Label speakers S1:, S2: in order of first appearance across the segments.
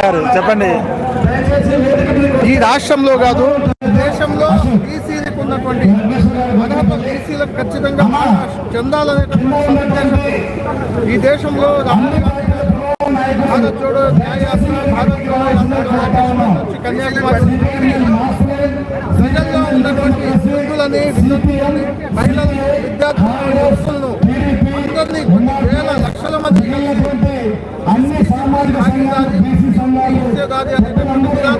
S1: అన్నగారు చెప్పండి.
S2: ఈ రాష్ట్రంలో కాదు దేశంలో బీసీలకు ఉన్నటువంటి అర్హత బీసీలకు ఖచ్చితంగా చెందాలనేటటువంటి ఈ దేశంలో రాహుల్ గాంధీ భారత్ జోడో న్యాయయాత్ర భారత్ జోడో కన్యాకుమారి ప్రజల్లో ఉన్నటువంటి వృద్ధులని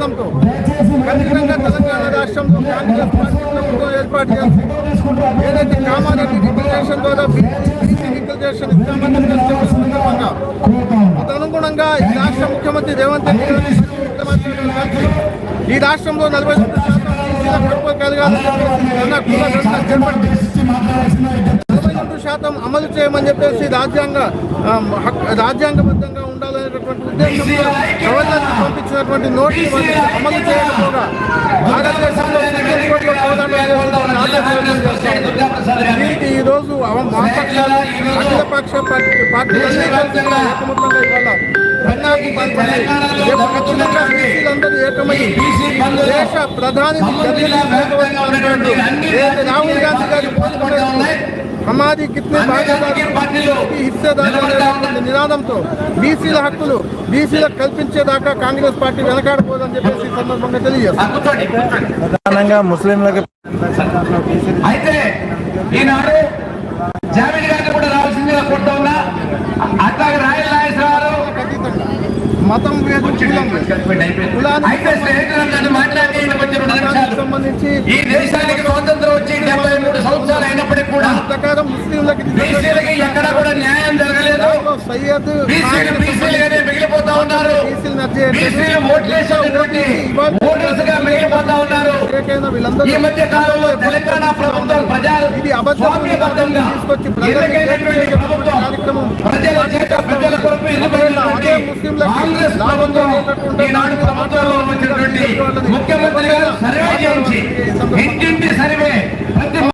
S2: అనేటటువంటి ఖచ్చితంగా తెలంగాణ రాష్ట్రంలో కాంగ్రెస్ పార్టీ ప్రభుత్వం ఏర్పాటు చేసి ఏదైతే కామారెడ్డి డిక్లరేషన్ ద్వారా డిక్లరేషన్ ఇస్తామని సందర్భంగా తదనుగుణంగా ఈ రాష్ట్ర ముఖ్యమంత్రి రేవంత్ రెడ్డి ఈ రాష్ట్రంలో నలభై రెండు శాతం నలభై శాతం అమలు చేయమని చెప్పేసి రాజ్యాంగ రాజ్యాంగబద్ధంగా ఉండాలనేటటువంటి ఉద్దేశంతో గవర్నర్ పంపించినటువంటి నోటీస్ అమలు చేయకపోగా భారతదేశంలో సుప్రీంకోర్టులో పోరాటం చేస్తున్న ఆదేశాలు చేస్తాం దీనికి ఈ రోజు అవ- వామపక్షాలు అఖిల పక్ష పార్టీ ఇవాళ ధర్నాకు పాల్పడి రేపు ఖచ్చితంగా బీసీలందరూ ఏకమై దేశ ప్రధాని ఏదైతే రాహుల్ గాంధీ గారి హమాది కిత్నే భాగీదారు అనేటువంటి నినాదంతో బీసీల హక్కులు బీసీలకు కల్పించేదాకా కాంగ్రెస్ పార్టీ వెనకాడబోదని చెప్పేసి ఈ సందర్భంగా తెలియజేస్తాం.
S1: ప్రధానంగా ముస్లింలకి
S3: అయితే ఈనాడు జామీన్ గారిని కూడా రావాల్సిందిగా కోరుతా ఉన్నా. అట్లాగే రాయల్ నాగేశ్వరరావు
S2: ఖచ్చితంగా మతం కులానికి సంబంధించి
S3: ఈ దేశానికి స్వాతంత్రం
S2: సయ్యద్
S3: బీసీలు బీసీలుగానే మిగిలిపోతా ఉన్నారు.
S2: బీసీలు నచ్చేటువంటి
S3: బీసీలు ఓట్లేసేటటువంటి ఓటర్స్గా మిగిలిపోతా ఉన్నారు.
S2: ఏకైనా వీళ్ళందరూ
S3: ఈ మధ్య కాలంలో తెలంగాణ ప్రభుత్వం ప్రజా
S2: ఇది
S3: ప్రభుత్వం ప్రజల చేత ప్రజల కొరకు కాంగ్రెస్ ప్రభుత్వం